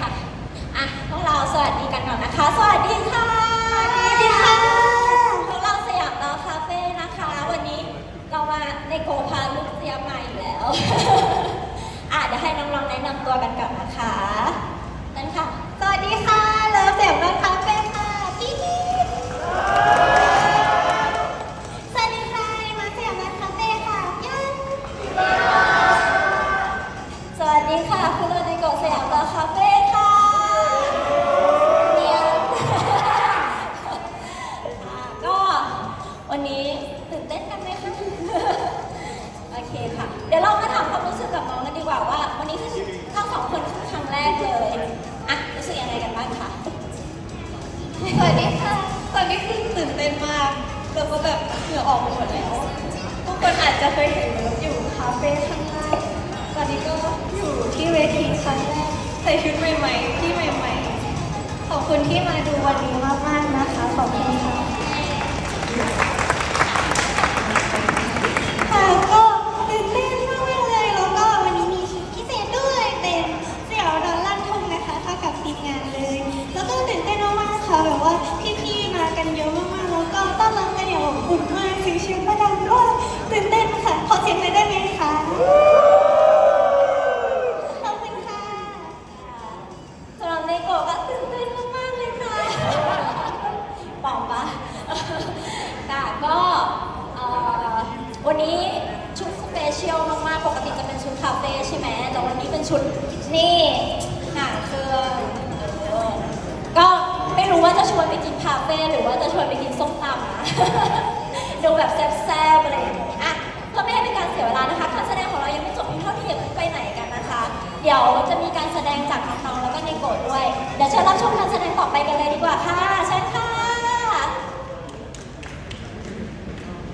ค่ะ อะ พวกเราสวัสดีกันก่อนนะคะ สวัสดีค่ะ สวัสดีค่ะ พวกเราสยามดาวคาเฟ่นะคะ วันนี้เรามาในโกพาลูกเสียใหม่แล้ว อะเดี๋ยวให้น้องๆแนะนำตัวกันก่อนนะคะนั่นค่ะ ตื่นเต้นกันไหมคะโอเคค่ะ เดี๋ยวเรามาถามความรู้สึกกับน้องกันดีกว่าว่า วันนี้ทั้งทั้งสองคนคือครั้งแรกเลยอะรู้สึกยังไงกันบ้างคะสวัสดีค่ะตอนนี้คือตื่นเต้นมากแล้วก็แบบเหงื่อออกไปหมดแล้วทุกคนอาจจะเคยเห็นเลิฟอยู่คาเฟ่ข้างล่างตอนนี้ก็อยู่ที่เวทีครั้งแรกใส่ชุดใหม่ๆที่ใหม่ๆขอบคุณที่มาดูวันนี้มากๆนะคะขอบคุณค่ะ ค่ะแบบว่าพี่ๆมากันเยอะมากๆแล้วก็ต้อนรับกันอย่างอบอุ่นมากเสียงเชียร์ก็ดังด้วยตื่นเต้นค่ะขอเสียงหน่อยได้ไหมคะขอบคุณค่ะสำหรับในโกะก็ตื่นเต้นมากๆเลยค่ะปองปะค่ะก็เอ่อวันนี้ชุดสเปเชียลมากๆปกติจะเป็นชุดคาเฟ่ใช่ไหมแต่วันนี้เป็นชุดนี่ วนไปกินคาเฟ่หรือว่าจะชวนไปกินส้มตำนะดูแบบแซ่บๆอะไรอย่างเงี้ยอะเพื่อไม่ให้เป็นการเสียเวลานะคะการแสดงของเรายังไม่จบเพียงเท่านี้อย่าเพิ่งไปไหนกันนะคะ เดี๋ยวจะมีการแสดงจากน้องๆแล้วก็ในโกดด้วย เดี๋ยวเชิญรับชมการแสดงต่อไปกันเลยดีกว่าค่ะ